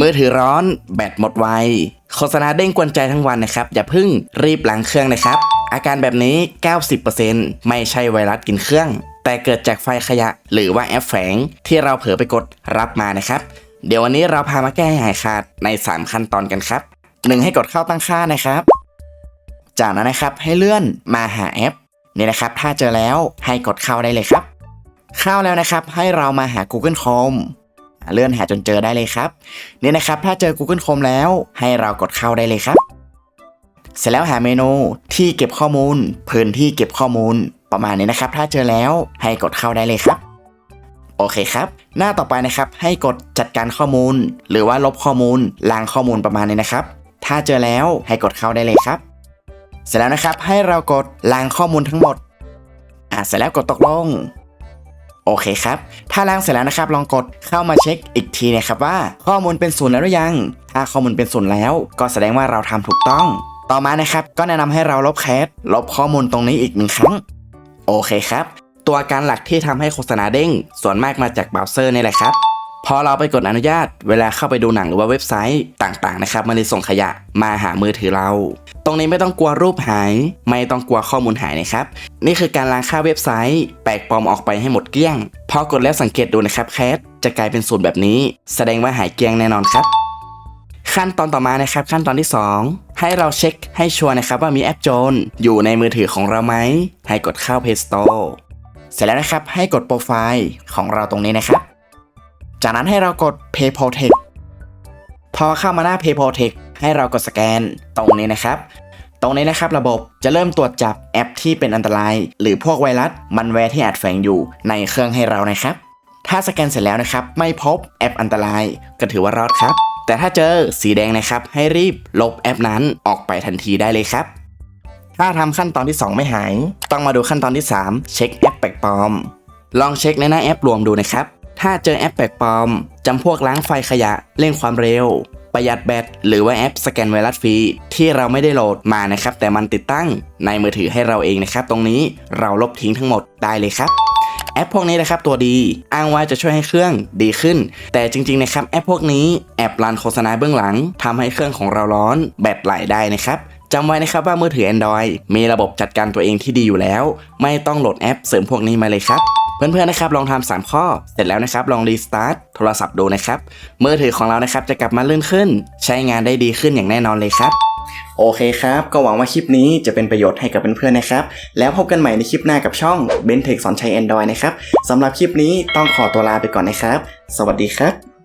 มือถือร้อน แบตหมดไว โฆษณาเด้งกวนใจทั้งวันนะครับ อย่าพึ่งรีบล้างเครื่องนะครับ อาการแบบนี้ 90%ไม่ใช่ไวรัสกินเครื่อง แต่เกิดจากไฟขยะ หรือว่าแอปแฝงที่เราเผลอไปกดรับมานะครับ เดี๋ยววันนี้เราพามาแก้ให้หายขาดใน 3 ขั้นตอนกันครับ 1. ให้กดเข้าตั้งค่านะครับ จากนั้นนะครับให้เลื่อนมาหาแอปนี่นะครับ ถ้าเจอแล้วให้กดเข้าได้เลยครับ เข้าแล้วนะครับให้เรามาหา Google Chrome อ่า เลื่อนหาจนเจอได้เลยครับนี่นะครับ ถ้าเจอ Google Chrome แล้วให้เรากดเข้าได้เลยครับ เสร็จแล้วหาเมนูที่เก็บข้อมูล พื้นที่เก็บข้อมูลประมาณนี้นะครับ ถ้าเจอแล้วให้กดเข้าได้เลยครับโอเคครับ หน้าต่อไปนะครับ ให้กดจัดการข้อมูล หรือว่าลบข้อมูลล้างข้อมูลประมาณนี้นะครับ ถ้าเจอแล้วให้กดเข้าได้เลยครับ เสร็จแล้วนะครับให้เรากดล้างข้อมูลทั้งหมดอ่าเสร็จแล้วกดตกลง โอเคครับ ถ้าล้างเสร็จแล้วนะครับ ลองกดเข้ามาเช็คอีกทีนะครับว่าข้อมูลเป็นศูนย์แล้วหรือยัง ถ้าข้อมูลเป็นศูนย์แล้ว ก็แสดงว่าเราทำถูกต้อง ต่อมานะครับ ก็แนะนำให้เราลบแคสลบข้อมูลตรงนี้อีกหนึ่งครั้ง โอเคครับ ตัวการหลักที่ทำให้โฆษณาเด้ง ส่วนมากมาจากเบราว์เซอร์นี่แหละครับพอเราไปกดอนุญาตเวลาเข้าไปดูหนังหรือว่าเว็บไซต์ต่างๆนะครับมันจะส่งขยะมาหามือถือเรา ตรงนี้ไม่ต้องกลัวรูปหาย ไม่ต้องกลัวข้อมูลหายนะครับ นี่คือการล้างค่าเว็บไซต์ แปลกปลอมออกไปให้หมดเกลี้ยง พอกดแล้วสังเกตดูนะครับแคสจะกลายเป็นสูตรแบบนี้ แสดงว่าหายเกลี้ยงแน่นอนครับขั้นตอนต่อมานะครับขั้นตอนที่ 2 ให้เราเช็คให้ชัวร์นะครับว่ามีแอปโจรอยู่ในมือถือของเราไหม ให้กดเข้า Play Store เสร็จแล้วนะครับให้กดโปรไฟล์ของเราตรงนี้นะครับ จากนั้นให้เรากด Pay Protect พอเข้ามาหน้า Pay Protect ให้เรากดสแกนตรงนี้นะครับ ตรงนี้นะครับระบบจะเริ่มตรวจจับแอปที่เป็นอันตราย หรือพวกไวรัสมันแวร์ที่อาจแฝงอยู่ในเครื่องให้เรานะครับ ถ้าสแกนเสร็จแล้วนะครับไม่พบแอปอันตราย ก็ถือว่ารอดครับ แต่ถ้าเจอสีแดงนะครับ ให้รีบลบแอปนั้นออกไปทันทีได้เลยครับ ถ้าทำขั้นตอนที่ 2 ไม่หาย ต้องมาดูขั้นตอนที่ 3 เช็คแอปแปลกปลอม ลองเช็คในหน้าแอปรวมดูนะครับถ้าเจอแอปแปลกปลอมจำพวกล้างไฟขยะเร่งความเร็ว ประหยัดแบตหรือว่าแอปสแกนไวรัสฟรีที่เราไม่ได้โหลดมานะครับ แต่มันติดตั้งในมือถือให้เราเองนะครับ ตรงนี้เราลบทิ้งทั้งหมดได้เลยครับแอปพวกนี้นะครับตัวดีอ้างว่าจะช่วยให้เครื่องดีขึ้น แต่จริงๆนะครับแอปพวกนี้แอบรันโฆษณาเบื้องหลังทำให้เครื่องของเราร้อนแบตไหลได้นะครับจำไว้นะครับว่ามือถือ Android มีระบบจัดการตัวเองที่ดีอยู่แล้ว ไม่ต้องโหลดแอปเสริมพวกนี้มาเลยครับ เพื่อนๆนะครับลองทำ3ข้อ เสร็จแล้วนะครับลองรีสตาร์ทโทรศัพท์ดูนะครับมือถือของเรานะครับจะกลับมาลื่นขึ้น ใช้งานได้ดีขึ้นอย่างแน่นอนเลยครับ โอเคครับ ก็หวังว่าคลิปนี้จะเป็นประโยชน์ให้กับเพื่อนๆนะครับ แล้วพบกันใหม่ในคลิปหน้ากับช่องเบนเทคสอนใช้ Android นะครับสำหรับคลิปนี้ต้องขอตัวลาไปก่อนนะครับ สวัสดีครับ